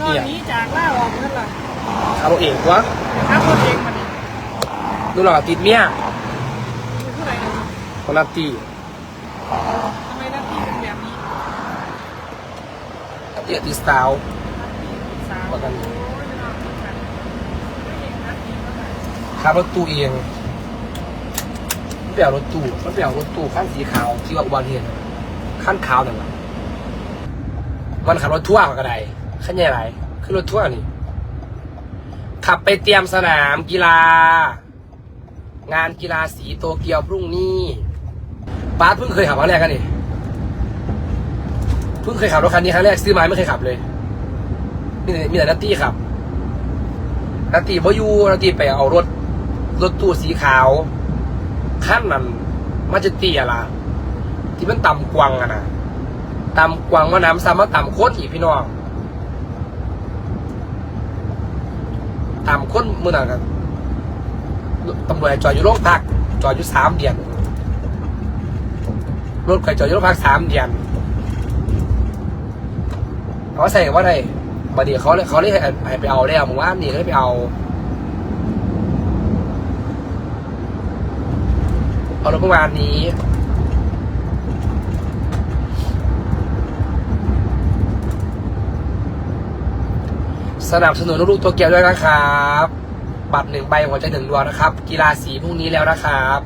นอนนี้จากล่าออกนั่นแหละขับรถเองวะครับคนเองมันดูหล่อติดเมียคือผู้ใดนะคนนัตตีทำไมหน้าที่เป็นแบบนี้เตียติสตาวสาวประกันโอ้ยไม่เอาไม่กันไม่เห็นหน้าที่เท่าไหร่ขับรถตู้เองมันไปเอารถตู้มันไปเอารถตู้ขั้นสีขาวที่ว่าอุบัติเหตุขั้นขาวนั่นแหละมันขับรถทั่วร์ก็ได้ ขั้นใหญ่ไรขึ้นรถทั่วนี่ ขับไปเตรียมสนามกีฬา งานกีฬาสีโตเกียวพรุ่งนี้บาเพิ่งเคยขับครั้งแรกกันนี่เพิ่งเคยขับรถคันนี้ครั้งแรกซื้อมาไม่เคยขับเลย มีแต่มีแต่นัตตี้ขับนัตตี้บ่อยู่นัตตี้ไปเอารถ รถตู้สีขาวขั้นนั้นมันจะเตี้ยละที่มันต่ำกวางอะนะต่ำกวางว่าน้ำซ้ำมาต่ำโคตรอีกพี่น้อง ต่ำค้นมือหนักกันตำรวจจอดอยู่โรงพักจอดอยู่สามเดือนรถไฟจอดอยู่โรงพักสามเดือนเขาใส่ว่าได้บัดเดี๋ยวเขาเลยเขาเลยให้ให้ไปเอาแล้วมึงว่านี่เขาเลยไปเอาเอารถเมื่อวานนี้ สนับสนุนลูกตัวเกียวด้วยนะครับ บัตรหนึ่งใบหัวใจหนึ่งดวงนะครับ กีฬาสีพรุ่งนี้แล้วนะครับ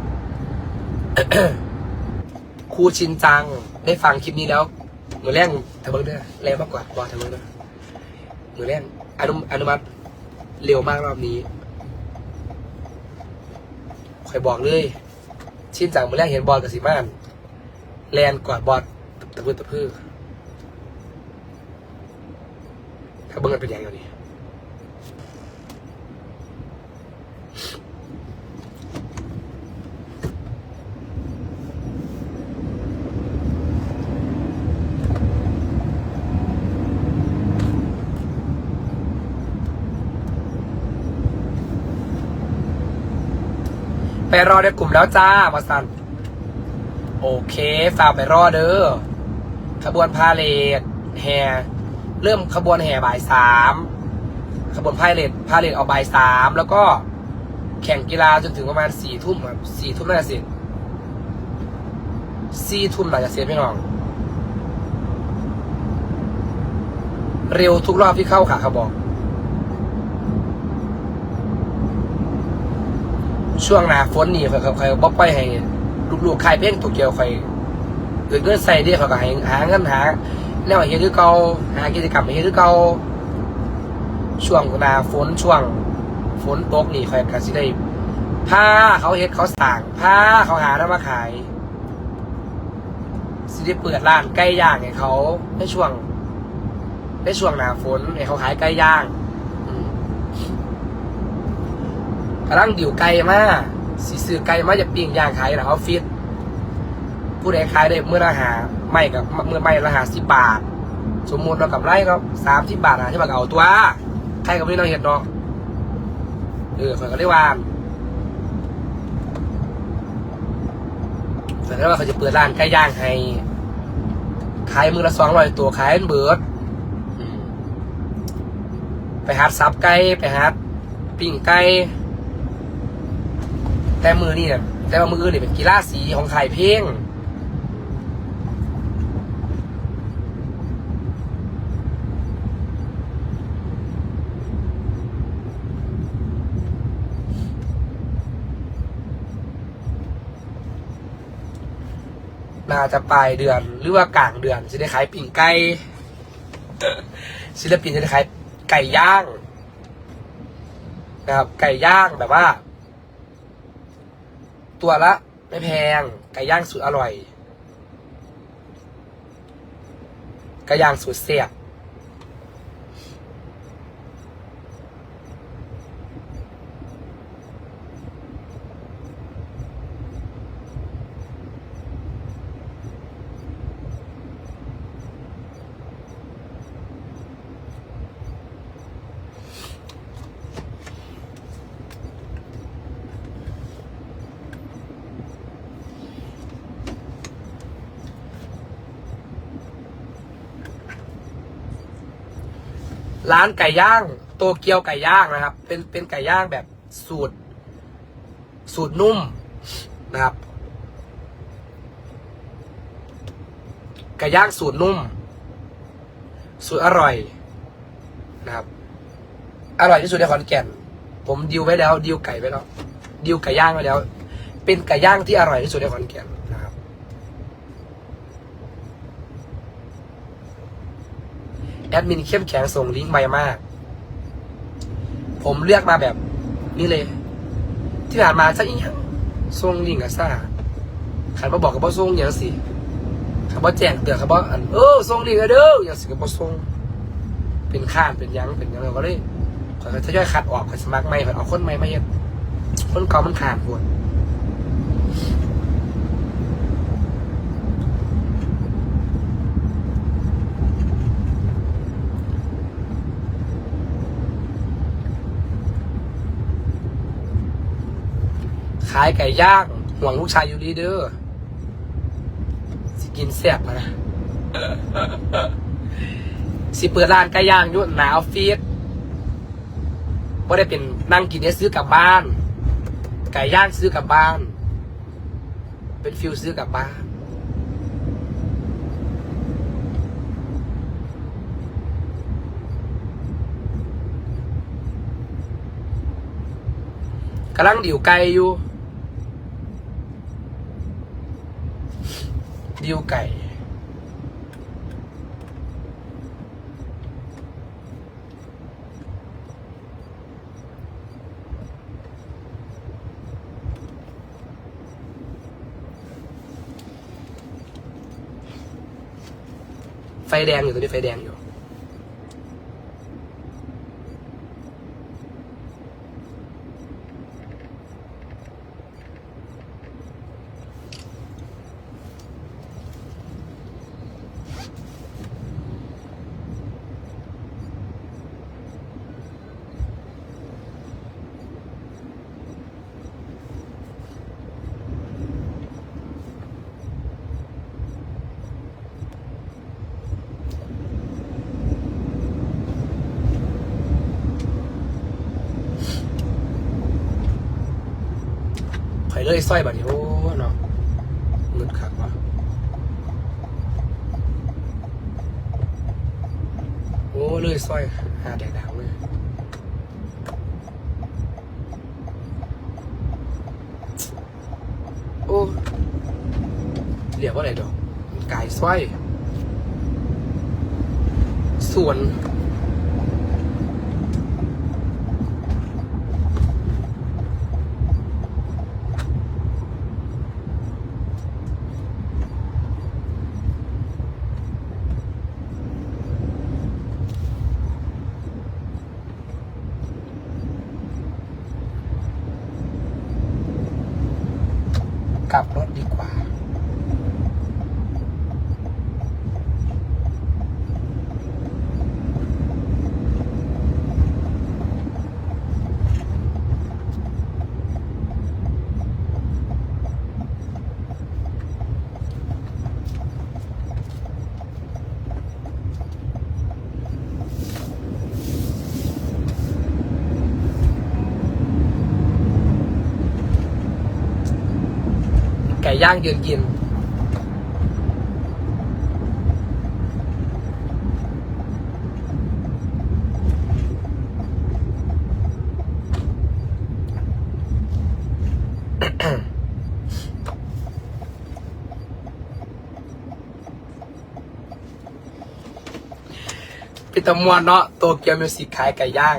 ครูชินจังได้ฟังคลิปนี้แล้วมือแรงเธอเบิงเด้อแรงมากกว่าบอกเธอเบิ้งเด้อมือแรงอนุอนุมัติเร็วมากรอบนี้คอยบอกเลยชินจังมือแรงเห็นบอลกับสีม่านแลนกอดบอลตะพื้นตะพื้นถ้าเบิ้งกันเป็นยังไงนี่ ไปรอในกลุ่มแล้วจ้ามาสันโอเค ฝากไปรอเด้อขบวนพาเลทแห่เริ่มขบวนแห่บ่ายสามขบวนพาเลทพาเลทออกบ่ายสามแล้วก็แข่งกีฬาจนถึงประมาณสี่ทุ่มครับสี่ทุ่มน่าจะเสร็จสี่ทุ่มน่าจะเสร็จพี่น้อง เร็วทุกรอบที่เข้าค่ะเขาบอก ช่วงหน้าฝนนี่ค่อยค่อยบอกไปให้ลูกๆค่ายเพลงตัวเกียวค่อยเกิดเงินใส่เดียเขาก็ให้หาเงินหาแนวเฮ็ดคือเก่าหากิจกรรมให้เฮ็ดคือเก่าช่วงหน้าฝนช่วง ฝนตกนี่ค่อยก็สิได้พาเขาเฮ็ดเขาสร้างพาเขาหาแล้วมาขายสิได้เปิดร้านไก่ย่างให้เขาในช่วงในช่วงหน้าฝนให้เขาขายไก่ย่างอืม กำลังดิวไก่มาสิซื้อไก่มาจะปิ้งย่างขายในออฟฟิศผู้ใดขายได้เมื่อละหาไม่กับเมื่อไม่ละหาสิบบาท สมมติเรากับไรก็สามสิบบาทหาที่บาทเอาตัวใครกับนี่เราเห็นเนาะเออข่อยก็ได้วานข่ว่าเขาจะเปิดร้านไก่ย่างให้ขายมือละสองร้อยตัวขายเป็นเบิร์ดไปหัดซับไก่ไปหัดปิ้งไก่ แต่มือนี่เนี่ยแต่ว่ามืออื่นนี่เป็นกีฬาสีของค่ายเพลงน่าจะปลายเดือนหรือว่ากลางเดือนจะได้ขายปิ่งไก่ศิลปินจะได้ขายไก่ย่างนะครับไก่ย่างแบบว่า ตัวละ ไม่แพง ไก่ย่างสุดอร่อย ไก่ย่างสุดเสียบ ร้านไก่ย่างโตเกียวไก่ย่างนะครับ เป็นเป็นไก่ย่างแบบสูตร สูตรนุ่มนะครับ ไก่ย่างสูตรนุ่ม สูตรอร่อยนะครับ อร่อยที่สุดในขอนแก่น ผมดิวไว้แล้วดิวไก่ไว้แล้วดิวไก่ย่างไว้แล้ว เป็นไก่ย่างที่อร่อยที่สุดในขอนแก่นนะครับ แอดมินเข้มแข็งส่งลิงก์ไวมาก ผมเลือกมาแบบนี้เลย ที่ผ่านมาจะอีหยังส่งลิงก์กับซ่าขันมาบอกกับว่าส่งอย่างสิขันว่าแจ้งเตือนขันว่าอันเออส่งลิงก์กันเด้ออย่างสิกับว่าส่งเป็นข้านเป็นยังเป็นยังเราก็เลยขอยก็ทยอยคัดออกขอยสมัครใหม่ขอยเอาคนใหม่มาเฮ็ดคนเก่ามันขาดปวด ขายไก่ย่างห่วงลูกชายอยู่ดีเด้อสิกินแซ่บนะสิเปิดร้านไก่ย่างอยู่หนาออฟฟิศไม่ได้เป็นนั่งกินเนี่ยซื้อกลับบ้าน ไก่ย่างซื้อกลับบ้าน เป็นฟิลซื้อกลับบ้านกำลังดิวไก่อยู่ ดิวไก่ ไฟแดงอยู่ตรงนี้ไฟแดงอยู่ เลยสร้อยบัดนี้โอ้เนาะเงินคักว่ะโอ้เลยสร้อยหาแดกดาวเลยโอ้เรียกว่าอะไรดอกกายสร้อยส่วน ก่ย่างยืนกินพิตามวนเนาะโตเกียวมิวสิกขายไก่ย่าง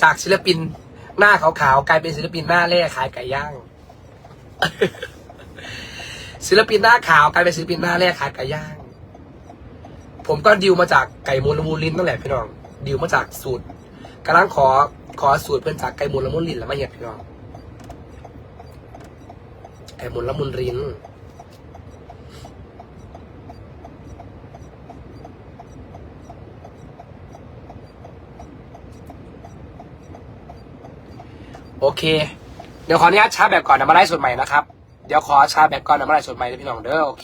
จากศิลปินหน้าขาวๆกลายเป็นศิลปินหน้าแร่ขายไก่ย่าง ศิลปินหน้าขาวกลายเป็นศิลปินหน้าแร่ขายไก่ย่าง ผมก็ดิวมาจากไก่มูลละมูลลิ้นนั่นแหละพี่น้องดิวมาจากสูตรกำลังขอขอสูตรเพื่อนจากไก่มูลละมูลลิ้นแล้วมาเห็ดพี่น้องไก่มูลละมูลลิ้นโอเค ดี๋ยวขออนุญาตชาร์จแบตก่อนนะมาไล่สดใหม่นะครับ เดี๋ยวขอชาร์จแบตก่อนนะมาไล่สดใหม่นะพี่น้องเด้อโอเค